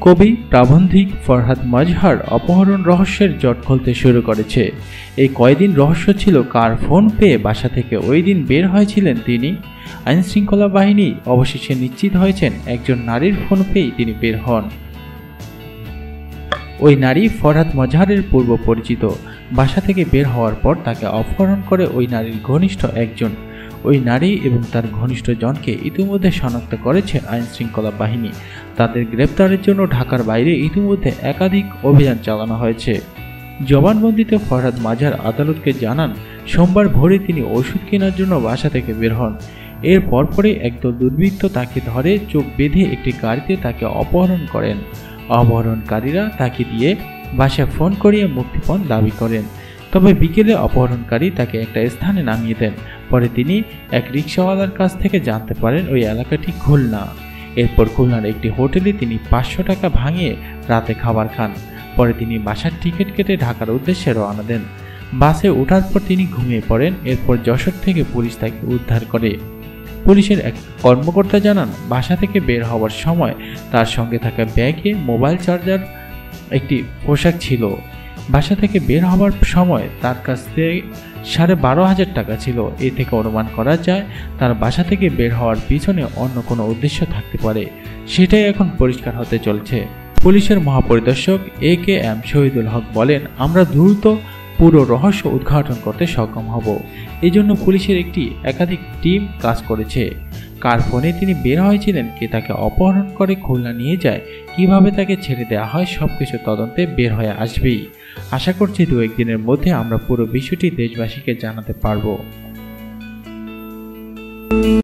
কবি প্রাবন্ধিক ফরহাদ মাজহার অপহরণ রহস্যের জট খুলতে শুরু করেছে। এই কয়দিন রহস্য ছিল কার ফোন পেয়ে বাসা থেকে ওই দিন বের হয়েছিলেন তিনি। আইনশৃঙ্খলা বাহিনী অবশেষে নিশ্চিত হয়েছেন একজন নারীর ফোন পেয়েই তিনি বের হন। ওই নারী ফরহাদ মজহারের পূর্ব পরিচিত বাসা থেকে বের হওয়ার পর তাকে অপহরণ করে ওই নারীর ঘনিষ্ঠ একজন ওই নারী এবং তার ঘনিষ্ঠ জনকে ইতিমধ্যে শনাক্ত করেছে আইন শৃঙ্খলা বাহিনী। তাদের গ্রেপ্তারের জন্য ঢাকার বাইরে ইতিমধ্যে একাধিক অভিযান চালানো হয়েছে। জবানবন্দিতে ফরহাদ মাজার আদালতকে জানান, সোমবার ভোরে তিনি ওষুধ কেনার জন্য বাসা থেকে বের হন। এর পরপরই একদল দুর্বৃত্ত তাকে ধরে চোখ বেঁধে একটি গাড়িতে তাকে অপহরণ করেন। অপহরণকারীরা তাকে দিয়ে বাসায় ফোন করিয়ে মুক্তিপণ দাবি করেন। তবে বিকেলে অপহরণকারী তাকে একটা স্থানে নামিয়ে দেন। পরে তিনি এক রিক্সাওয়ালার কাছ থেকে জানতে পারেন ওই এলাকাটি খুলনা। এরপর খুলনার একটি হোটেলে তিনি পাঁচশো টাকা ভাঙিয়ে রাতে খাবার খান। পরে তিনি বাসার টিকিট কেটে ঢাকার উদ্দেশ্যে রওনা দেন। বাসে ওঠার পর তিনি ঘুমিয়ে পড়েন, এরপর যশোর থেকে পুলিশ তাকে উদ্ধার করে। পুলিশের এক কর্মকর্তা জানান, বাসা থেকে বের হওয়ার সময় তার সঙ্গে থাকা ব্যাগে মোবাইল চার্জার একটি পোশাক ছিল। বাসা থেকে বের হওয়ার সময় তার কাছ সাড়ে বারো হাজার টাকা ছিল। এ থেকে অনুমান করা যায়, তার বাসা থেকে বের হওয়ার পিছনে অন্য কোনো উদ্দেশ্য থাকতে পারে। সেটাই এখন পরিষ্কার হতে চলছে। পুলিশের মহাপরিদর্শক এ কে এম শহীদুল হক বলেন, আমরা দ্রুত পুরো রহস্য উদ্ঘাটন করতে সক্ষম হব। এই জন্য পুলিশের একটি একাধিক টিম কাজ করেছে। কার ফোনে তিনি বের হয়েছিলেন, কে তাকে অপহরণ করে খুলনা নিয়ে যায়, কীভাবে তাকে ছেড়ে দেওয়া হয় সব কিছু তদন্তে বের হয়ে আসবেই। আশা করছি দু একদিনের মধ্যে আমরা পুরো বিষয়টি দেশবাসীকে জানাতে পারব।